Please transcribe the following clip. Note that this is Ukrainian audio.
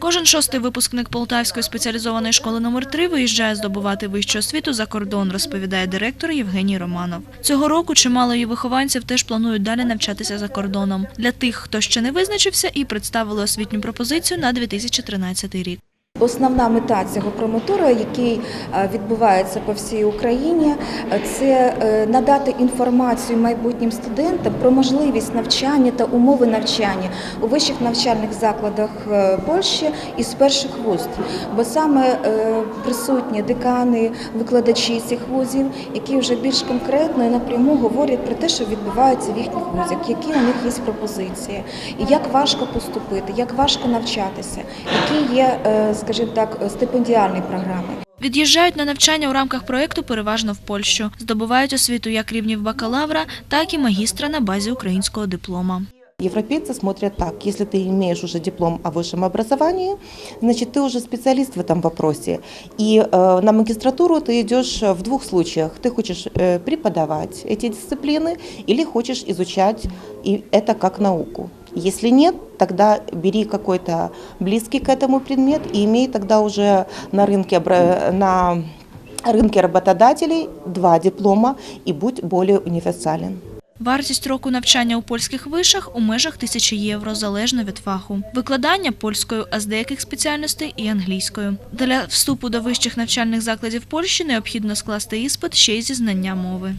Кожен шостий випускник Полтавської спеціалізованої школи номер 3 виїжджає здобувати вищу освіту за кордон, розповідає директор Євгеній Романов. Цього року чимало її вихованців теж планують далі навчатися за кордоном. Для тих, хто ще не визначився, і представили освітню пропозицію на 2013 рік. Основна мета цього промотору, який е, відбувається по всій Україні, е, це е, надати інформацію майбутнім студентам про можливість навчання та умови навчання у вищих навчальних закладах Польщі із перших вуст. Бо саме присутні декани, викладачі цих вузів, які вже більш конкретно і напряму говорять про те, що відбувається в їхніх вузах, які у них є пропозиції, і як важко поступити, як важко навчатися, які є, е, скажімо так, стипендіальні програми. Від'їжджають на навчання у рамках проєкту переважно в Польщу. Здобувають освіту як рівнів бакалавра, так і магістра на базі українського диплома. Европейцы смотрят так, если ты имеешь уже диплом о высшем образовании, значит, ты уже специалист в этом вопросе. И э, на магистратуру ты идешь в двух случаях. Ты хочешь э, преподавать эти дисциплины или хочешь изучать и это как науку. Если нет, тогда бери какой-то близкий к этому предмет и имей тогда уже на рынке, обра- на рынке работодателей два диплома и будь более универсален. Вартість року навчання у польських вишах у межах тисячі євро, залежно від фаху. Викладання польською, а з деяких спеціальностей і англійською. Для вступу до вищих навчальних закладів Польщі необхідно скласти іспит ще й зі знання мови.